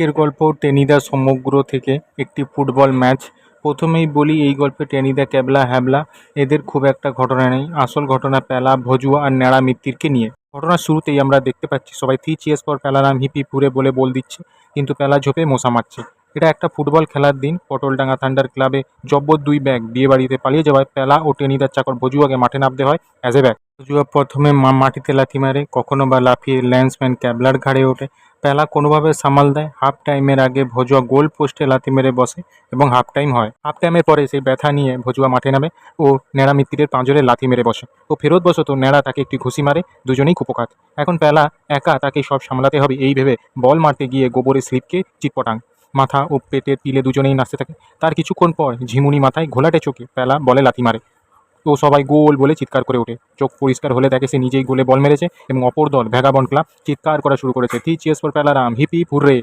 আজকের গল্প টেনিদা সমগ্র থেকে একটি ফুটবল ম্যাচ। প্রথমেই বলি, এই গল্পে টেনিদা ক্যাবলা হ্যাবলা, এদের খুব একটা ঘটনা নেই। আসল ঘটনা প্যালা ভজুয়া আর ন্যাড়া মিত্তিরকে নিয়ে। ঘটনার শুরুতেই আমরা দেখতে পাচ্ছি, সবাই থ্রি চিয়ার্স পর প্যালারাম হিপি পুরে বলে বল দিচ্ছে, কিন্তু প্যালা ঝোপে মশা মারছে। এটা একটা ফুটবল খেলার দিন। পটলডাঙ্গা থান্ডার ক্লাবে জব্বর দুই ব্যাগ বিয়ে বাড়িতে পালিয়ে যাওয়ায় প্যালা ও টেনিদার চাকর ভজুয়াকে মাঠে নামতে হয় অ্যাজ এ ব্যাগ ভজুয়া প্রথমে মাটিতে লাথি মারে, কখনো বা লাফিয়ে ল্যান্সম্যান ক্যাবলার ঘাড়ে ওঠে প্যালা কোনোভাবে সামাল দেয়। হাফ টাইমের আগে ভজুয়া গোল পোস্টে লাথি মেরে বসে এবং হাফ টাইম হয়। হাফ টাইমের পরে সেই ব্যথা নিয়ে ভজুয়া মাঠে নামে ও ন্যাড়া মিত্তিরের পাঁজরে লাথি মেরে বসে। ও ফেরত বসত ন্যাড়া তাকে একটি ঘুষি মারে, দুজনেই কুপকাত। এখন প্যালা একা তাকে সব সামলাতে হবে, এই ভেবে বল মারতে গিয়ে গোবরের স্লিপকে চিটপটাং। মাথা ও পেটের তিলে দুজনেই নাচতে থাকে। তার কিছুক্ষণ পর ঝিমুনি মাথায় ঘোলাটে চোখে প্যালা বলে লাথি মারে। তো সবাই গোল বলে চিৎকার করে ওঠে। চোখ পরিষ্কার হলে দেখে সে নিজেই গোলে বল মেরেছে এবং অপর দল ভ্যাগাবন ক্লাব চিৎকার করা শুরু করেছে। Three cheers for Palaram. Hip hip hurray